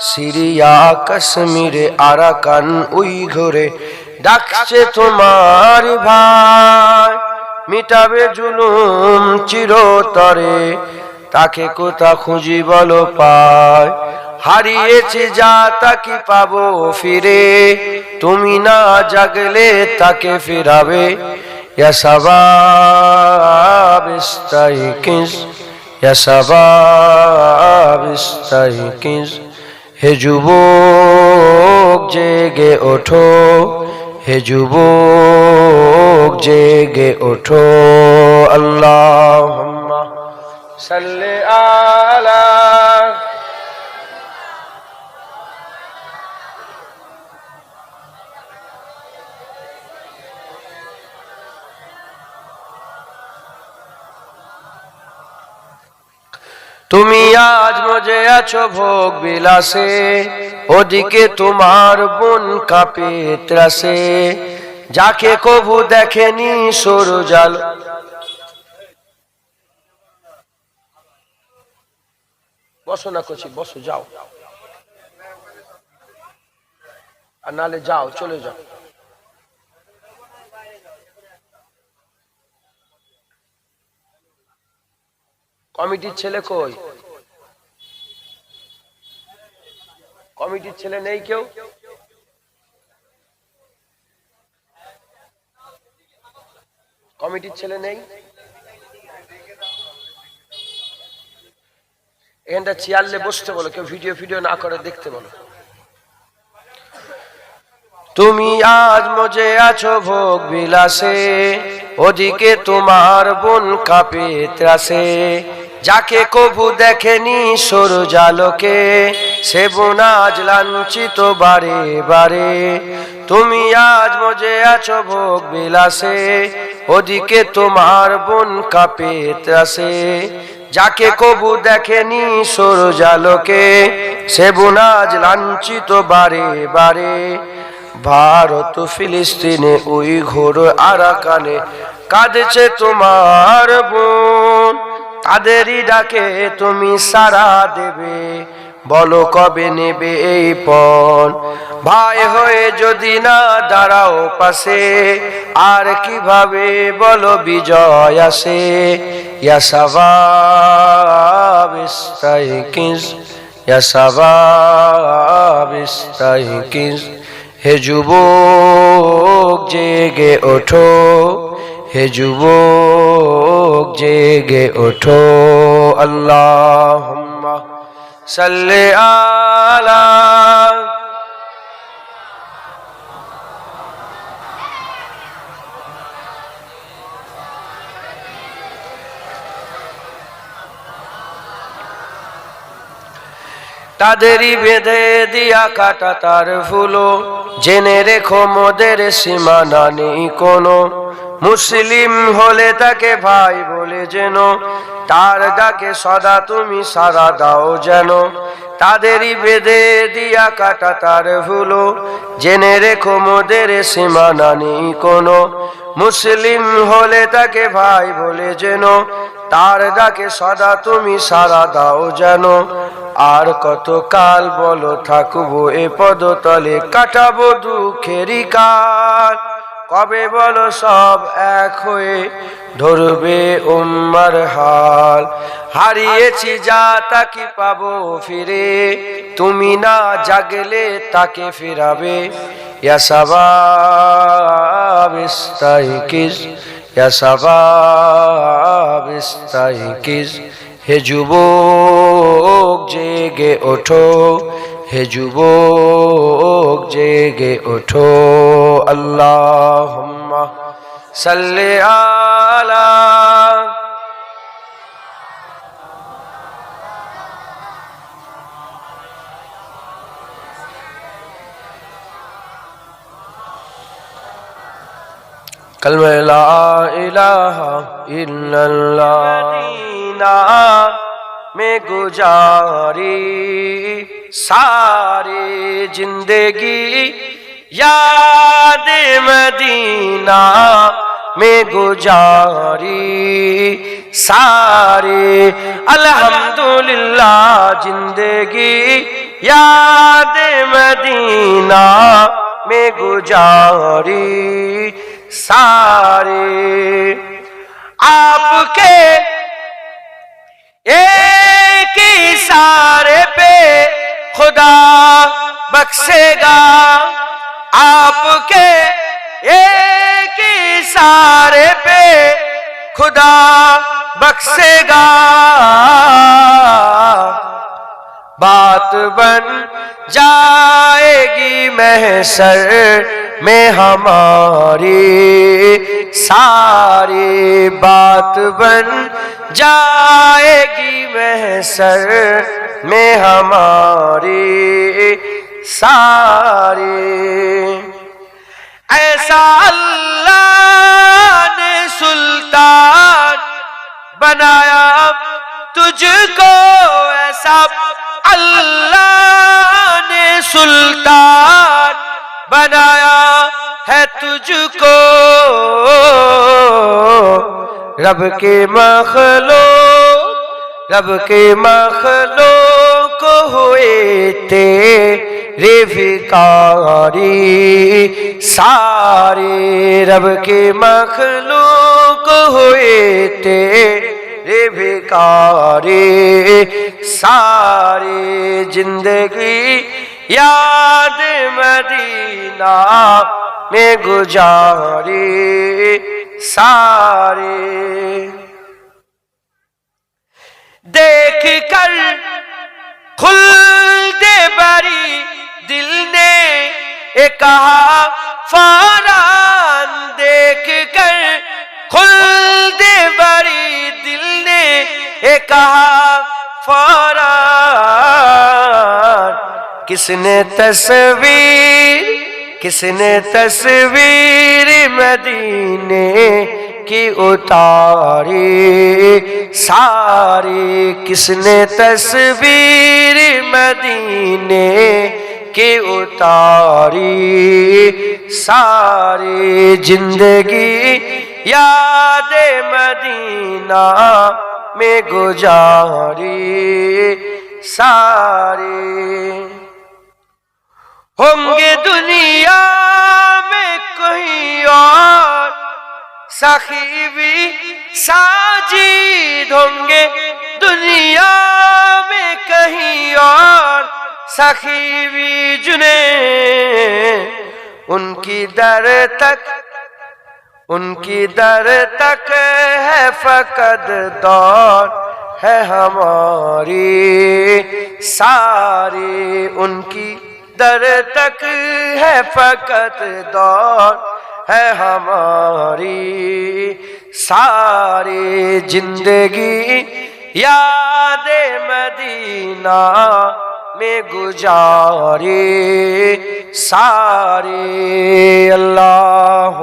Syria কাশ্মীরে Arakan we ঘরে ডাকছে তোমার ভাই, মিটাবে জুলুম চিরতরে, তাকে কোথা খুঁজি বলো পায় হারিয়েছে যা তাকে পাবো ফিরে, তুমি না জাগলে তাকে ফিরাবে। ইয়া শাবাব হে যুবক জেগে ওঠো হে যুবক জেগে ওঠো আল্লাহ সাল্লে আলা তুমি আজ মজে আছো ভোগ বিলাসে, ওদিকে তোমার বোন কাপে ত্রাসে। যাকে কবু দেখেনি সরু জাল। বসো না কচি, বসো, যাও। আর নালে যাও, চলে যাও। কমিটির ছেলে কই? কমিটির ছেলে নেই কেউ। কমিটির ছেলে নেই। এখানটা চেয়ারলে বসতে বলো, কেউ ভিডিও ভিডিও না করে দেখতে বলো। তুমি আজ মজে আছো ভোগ বিলাসে, ওদিকে তোমার বোন কাপে ত্রাসে। যাকে কবু দেখেনি সর জালকে, সে বোন আজ লাঞ্ছিত বারে বারে। তুমি আজ মজে আছো ভোগ বিলাসে, ওদিকে তোমার বোন কাপে ত্রাসে। যাকে কবু দেখেনি সর জালকে, সে বোন আজ লাঞ্ছিত বারে বারে। ভারত ফিলিস্তিনে ওই ঘোর আরাকানে কাঁদেছে তোমার বোন। তাদেরই ডাকে তুমি সারা দেবে? বলো কবে নেবে এই পণ? ভাই হয়ে যদি না দাঁড়াও পাশে, আর কীভাবে বলো বিজয় আসে? হে যুবক, জেগে ওঠো। হে যুবক, জেগে ওঠো। আল্লাহ সাল্লে আলা তাদেরই বেঁধে দিয়া কাটা তার ফুলো, জেনে রেখো মোদের সীমানা নেই কোনো। মুসলিম হলে তাকে ভাই বলে যেন, তার ডাকে সদা তুমি সারা দাও যেন। তাদেরই বেঁধে দিয়া কাটা তার ভুলো, জেনে রেখো মোদের সীমানা নেই কোনো। মুসলিম হলে তাকে ভাই বলে যেন, তার ডাকে সদা তুমি সারা দাও যেন। আর কত কাল বলো থাকব এ পদতলে, কাটাবো দুঃখেরই কাল। কবে বলো সব এক হয়ে ধরবে উম্মার হাল? হারিয়েছি যা তাকে পাবো ফিরে, তুমি না জাগলে তাকে ফিরাবে। হে যুবক, জেগে ওঠো। হে যুবক জেগে ওঠো আল্লাহ সাল্লে আলা کلمہ لا الہ الا اللہ، مدینہ میں گزاری۔ ساری زندگی یاد مدینہ میں گزاری۔ سارے الحمدللہ زندگی یاد مدینہ میں گزاری۔ سارے آپ کے خدا بخشے گا آپ کے ایک سارے پہ۔ خدا بخشے گا۔ بات بن جائے گی محسر میں ہماری ساری بات بن جائے گی محسر میں ہماری ساری ایسا اللہ نے سلطان بنایا تجھ کو ایسا اللہ نے سلطان तुझको रब के मखलो रब के मखलो को हुए तेरे भिकारी सारे रब के मखलो को हुए तेरे भिकारी सारी जिंदगी याद मदीना میں گزارے سارے۔ دیکھ کر کھل دے بری دل نے کہا، فاران، دیکھ کر کھل دے بری دل نے کہا، فاران۔ کس نے تصویر کس نے تصویر مدینے کی اتاری؟ ساری کس نے تصویر مدینے کی اتاری؟ ساری زندگی یاد مدینہ میں گزاری، ساری ہوں گے دنیا میں کوئی اور۔ ساخی بھی ساجید ہوں گے دنیا میں کہیں اور۔ ساخی بھی جنے ان کی در تک، ان کی در تک ہے فقد دور۔ ہے ہماری ساری ان کی در تک ہے فقط دور ہے ہماری ساری زندگی۔ یاد مدینہ میں گزاری ساری۔ اللہ